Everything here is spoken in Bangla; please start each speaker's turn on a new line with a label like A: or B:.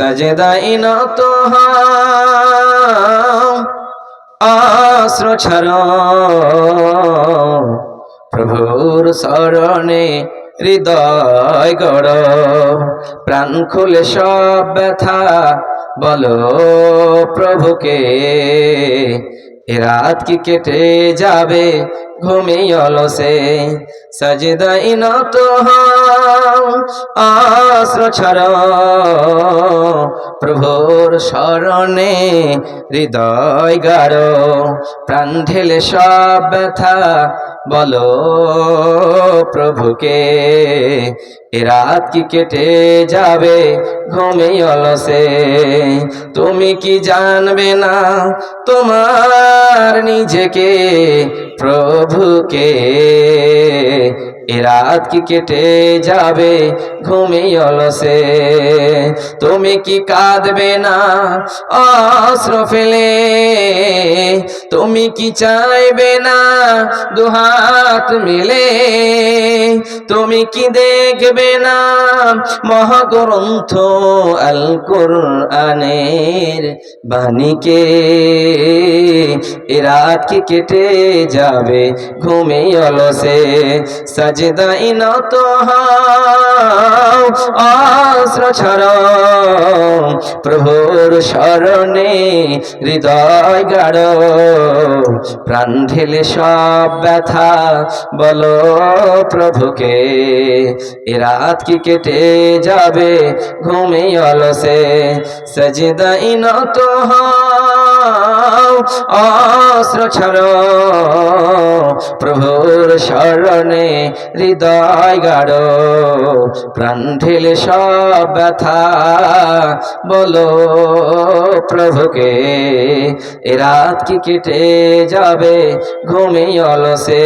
A: সজদাই নত আশ্র ছাড়। প্রভুর শরণে হৃদয় গড়। প্রাণ খুলে সব ব্যথা বলো প্রভুকে। এ রাত কি কেটে যাবে? ঘুমিয়ে অলসে। সজদাই নত আশ্র ছাড়। প্রভুর শরণে হৃদয় গাঢ় প্রাণ ঢেলে সব ব্যথা বলো, প্রভুকে, এ রাত কি কেটে যাবে? ঘুমে অলসে। তুমি কি জানবে না তোমার নিজেকে, প্রভুকে? এ রাত কি কেটে যাবে? ঘুমে অলসে তুমি কি কাঁদবে না? অস্ত্র ফেলে। তুমি কি চাইবে না? দুহাত মিলে। তুমি কি দেখবে না? মহাগ্রন্থ আল কোরআনের বাণীকে। এ রাত কি কেটে যাবে? ঘুমে অলসে সাজদাই নত হও আশ্র ছাড় প্রভুর শরণে হৃদয় গাঢ়। প্রাণ ঢেলে সব ব্যথা, বলো প্রভুকে, এ রাত কি কেটে যাবে ঘুমে অলসে? সজদাই নত অস্ত্র ছাড়ো। প্রভুর শরণে হৃদয় গাঢ়। প্রাণ ঢেলে সব ব্যথা বলো প্রভুকে এ রাত কি কেটে যাবে? ঘুমে অলসে।